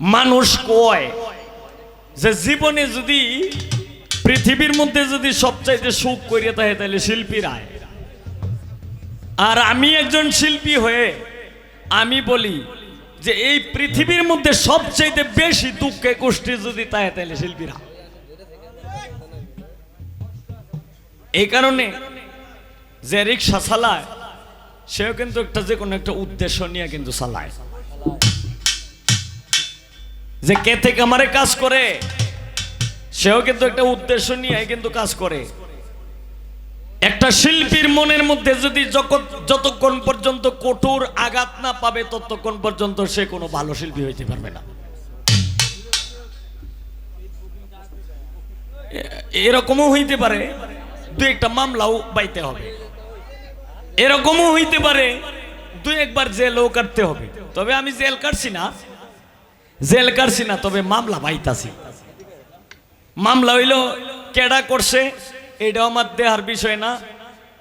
মানুষ কয় যে জীবনে যদি পৃথিবীর মধ্যে যদি সবচাইতে সুখ করিয়ে থাকে, তাহলে শিল্পীর আয় আর আমি একজন শিল্পী হয়ে আমি বলি যে এই পৃথিবীর মধ্যে সবচাইতে বেশি দুঃখে কষ্টে যদি তাই তাহলে শিল্পীরা এই কারণে যে রিক্সা চালায়, সেও কিন্তু একটা যে কোনো একটা উদ্দেশ্য নিয়ে কিন্তু চালায়। যে কে থেকে আমারে কাজ করে, সেও কিন্তু একটা উদ্দেশ্য নিয়ে কিন্তু কাজ করে। একটা শিল্পীর মনের মধ্যে যদি যতক্ষণ পর্যন্ত কঠোর আঘাত না পাবে, ততক্ষণ পর্যন্ত সে কোনো ভালো শিল্পী হইতে পারবে না। এরকমও হইতে পারে দু একটা মামলাও পাইতে হবে। এরকমও হইতে পারে, দুই একবার জেলও কাটতে হবে। তবে আমি জেল কাটছি না। জেল কাটছি না, তবে মামলা পাইতাছি। মামলা হইল, কেডা করছে, এটাও আমার দেহার বিষয় না,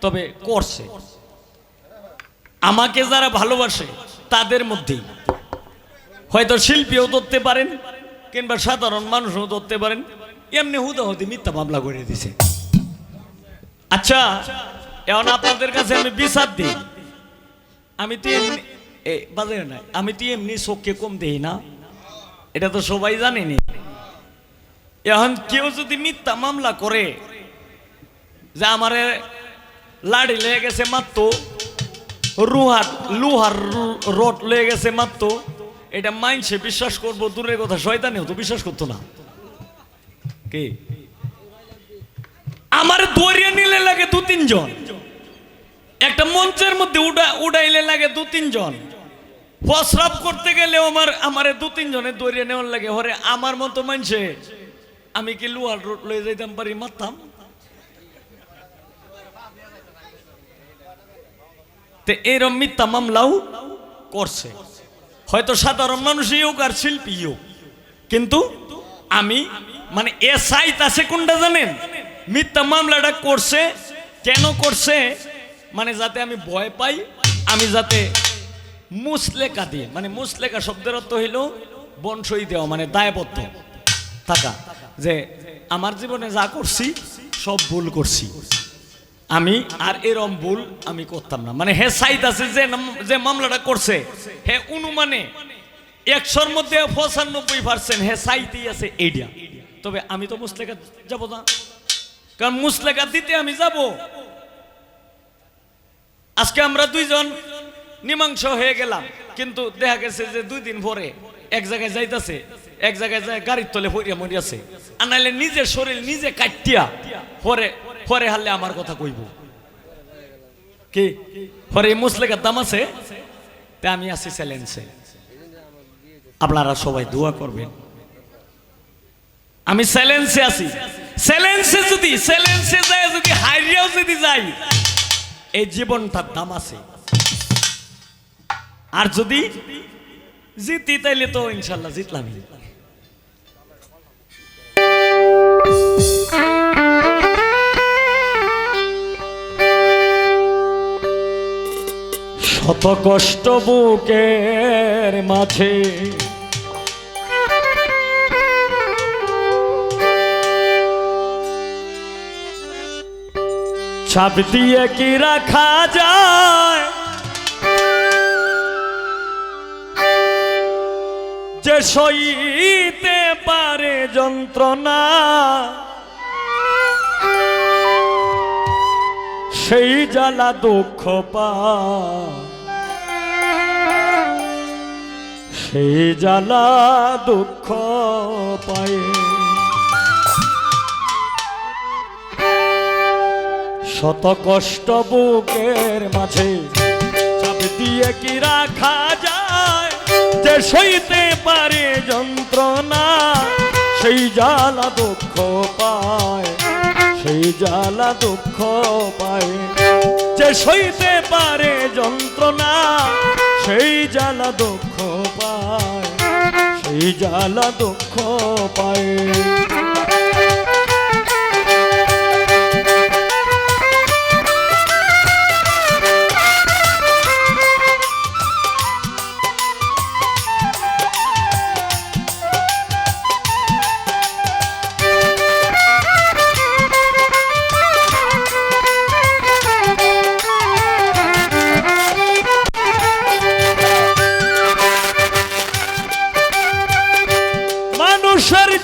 তবে করছে। আমাকে যারা ভালোবাসে, তাদের মধ্যেই। হয়তো শিল্পীও ধরতে পারেন, কিংবা সাধারণ মানুষও ধরতে পারেন, এমনি হুদা হতে মিথ্যা মামলা করে দিছে। আচ্ছা এখন আপনাদের কাছে আমি বিচার দিই। আমি তো এমনি এ বাজে না আমি তো এমনি চোখকে কম দেই না। এটা তো সবাই জানেনি। এখন কেউ যদি মিথ্যা মামলা করে, যে আমারে লাড়ি লেগে গেছে মাত্র, রুহার, লুহার রড লেগে গেছে মাত্র, এটা মাইনসে বিশ্বাস করব, দূরের কথা শয়তানেও তো বিশ্বাস করতো না। কে? আমার দৌড়িয়ে নিলে লাগে দু তিনজন একটা মঞ্চের মধ্যে উড়া উড়াইলে লাগে দু তিনজন প্রস্রাব করতে গেলে আমার, আমারে দু তিনজনে দৌড়িয়ে নেওয়ার লাগে। হরে, আমার মতো মানছে আমি কি লুয়ার রোড লয়ে যাইতাম পারি মারতাম? তে মিথ্যা মামলাও করছে। হয়তো সাধারণ মানুষই হোক আর শিল্পী হোক। কিন্তু আমি মানে এ সাইট আছে কোনটা জানেন? মিথ্যা মামলাটা করছে, কেন করছে? মানে যাতে আমি ভয় পাই, আমি যাতে মুসলেকা দিয়ে মানে মুসলেকা শব্দের অর্থ হইল বংশই দেওয়া মানে দায়বদ্ধ। থাকা, যে আমার জীবনে যা করছি, সব ভুল করছি। আমি আর এরম ভুল আমি করতাম না। মানে হে সাইদ আছে যে মামলাটা করছে, হে অনুমানে একশোর মধ্যে পঁচানব্বই পার্সেন্ট হে সাইতেই আছে এইটা তবে আমি তো মুসলেখা যাব না। কারণ মুসলেখা দিতে আমি যাব। আজকে আমরা দুইজন মীমাংস হয়ে গেলাম। কিন্তু দেখা গেছে যে দুই দিন পরে এক জায়গায় যাইতাছে, এক জায়গায় যায় গাড়ির তলে পড়িয়া মরিয়াছে। আর নাইলে নিজের শরীর নিজে কাটিয়া পরে পরে হারলে আমার কথা কইব। কি? পরে এই মুসলেকার দাম আছে? তা আমি আছি চ্যালেঞ্জে। আপনারা সবাই দোয়া করবেন। আমি চ্যালেঞ্জে আছি। চ্যালেঞ্জে যদি, চ্যালেঞ্জে যায়, যদি হারিয়েও যদি যাই এই জীবনটার দাম আছে। আর যদি জিতি, তাইলে তো ইনশাল্লাহ জিতলামই। শত কষ্ট বুকের মাঝে ছাপ দিয়ে কি রাখা যায়? যে সইতে পারে যন্ত্রণা, সেই জ্বালা দুঃখ পা, সেই জ্বালা দুঃখ পায়। শত কষ্ট বুকের মাঝে চাপ দিয়ে কি রাখা যায়? যে সইতে পারে যন্ত্রণা, সেই জ্বালা দুঃখ পায়, সেই জ্বালা দুঃখ পায়। যে সইতে পারে যন্ত্রণা, সেই জ্বালা দুঃখ পায়, সেই জ্বালা দুঃখ পায়।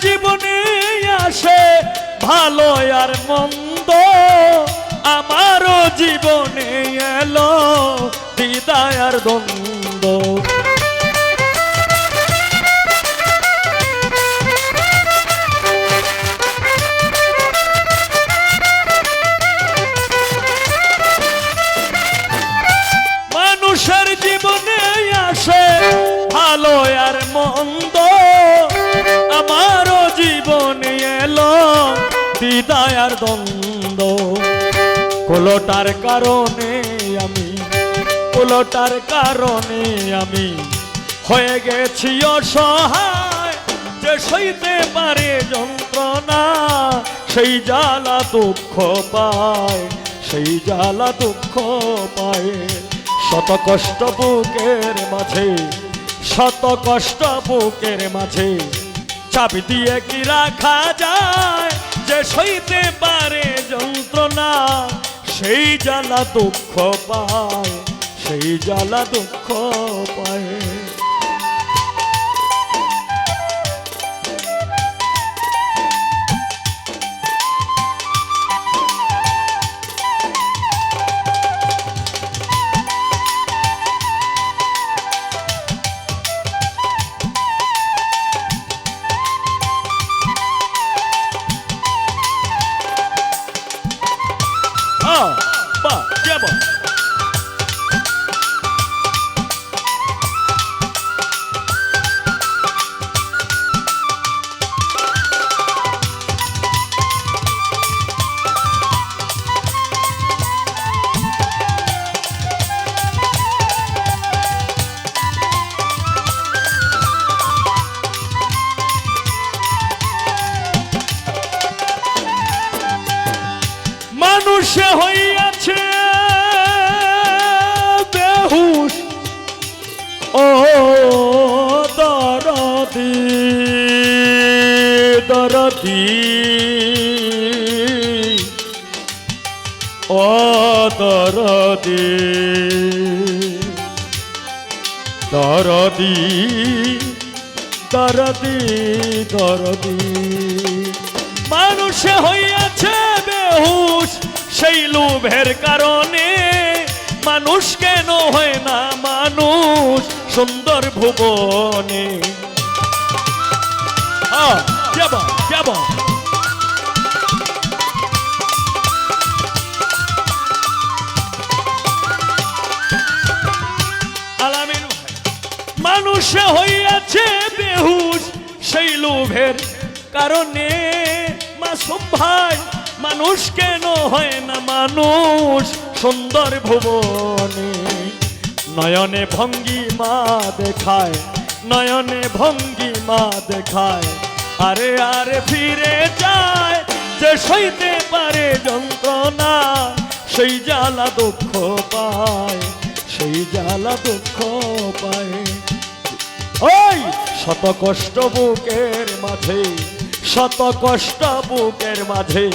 জীবনে আসে ভালো আর মন্দ আমারও জীবনে এলো বিদায় আর দ্বন্দ্ব। বিদায় আর দ্বন্দ্ব। কোলোটার কারণে আমি, কোলোটার কারণে আমি হয়ে গেছি অসহায়। যে সইতে পারে যন্ত্রণা, সেই জ্বালা দুঃখ পায়, সেই জ্বালা দুঃখ পায়। শত কষ্ট বুকের মাঝে, শত কষ্ট বুকের মাঝে, চাবি দিয়ে কি রাখা যায়? যে সইতে পারে যন্ত্রণা সেই জ্বালা দুঃখ পায় সেই জ্বালা দুঃখ পায়। দরদি দরদি। ও দরদি দরদি দরদি দরদি। মানুষে হইয়াছে বেহুশ সেই লোভের কারণে। মানুষ কেন হয় না মানুষ সুন্দর ভুবনে? হ্যাঁ, যাব যাব আলামিন ভাই মানুষে হইয়াছে বেহুশ সেই লোভের কারণে মাসুম ভাই মানুষ কেন হয় না মানুষ? সুন্দর ভুবনে নয়নে ভঙ্গি মা দেখায় নয়নে ভঙ্গি মা দেখায়। আরে আরে ফিরে যায় যে সইতে পারে যন্ত্রণা, সেই জ্বালা দুঃখ পায়, সেই জ্বালা দুঃখ পায়। ওই শত কষ্ট বুকের মাঝে, শত কষ্ট বুকের মাঝে,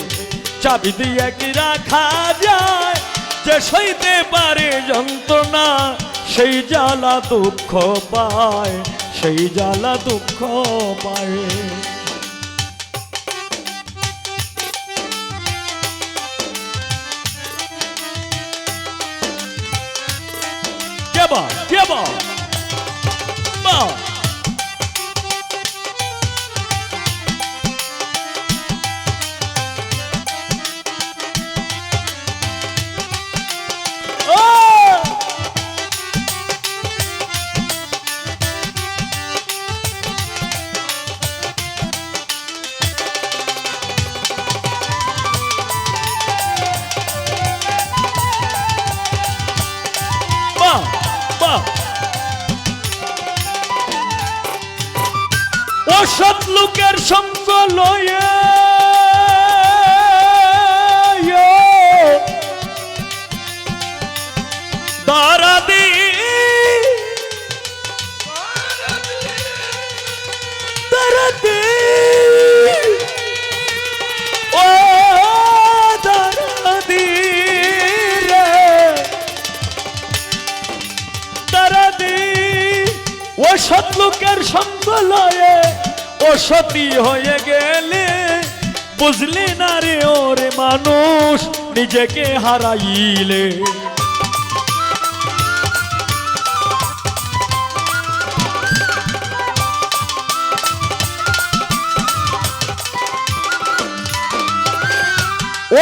চাবি দিয়ে কি রাখা যায়? যে সইতে পারে যন্ত্রণা, সেই জ্বালা দুঃখ পায়, সেই জ্বালা দুঃখ পায়। কেবা কেবা অসৎ লোকের সঙ্গ লয়ে দারাদি লোকের সঙ্গ লয়ে ও সতী হয়ে গেলে, বুঝলে না রে ওরে মানুষ, নিজেকে হারাইলে।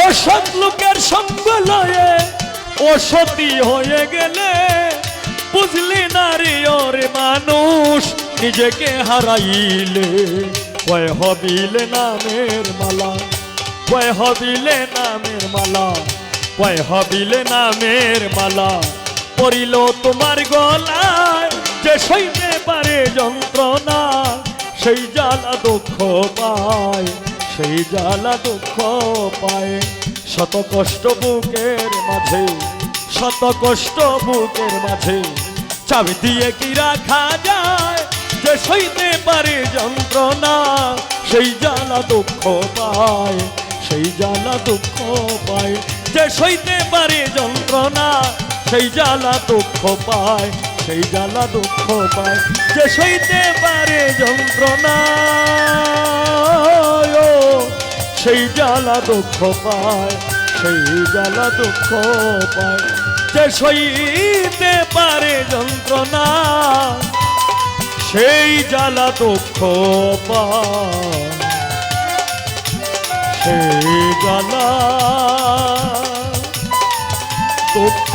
অসৎ লোকের সঙ্গ লয়ে অসতী হয়ে গেলে, বুঝলি না রে ওরে মানুষ নিজেকে হারাইলে কয় হবিলে নামের মালা কয় হবিলে নামের মালা কয় হবিলে নামের মালা। পড়িল তোমার গলায় যে সইতে পারে যন্ত্রণা, সেই জ্বালা দুঃখ পায়, সেই জ্বালা দুঃখ পায়। শত কষ্ট বুকের মাঝে, শত কষ্ট বুকের মাঝে, চাবি দিয়ে কি রাখা যায়? সইতে পারে যন্ত্রণা, সেই জ্বালা দুঃখ পায়, সেই জ্বালা দুঃখ পায়। যে সইতে পারে যন্ত্রণা, সেই জ্বালা দুঃখ পায়, সেই জ্বালা দুঃখ পায়। যে সইতে পারে যন্ত্রণা সেই জ্বালা দুঃখ পায়, সেই জ্বালা দুঃখ পায়। যে সইতে পারে যন্ত্রণা সেই জ্বালা দুঃখ সেই জ্বালা দুঃখ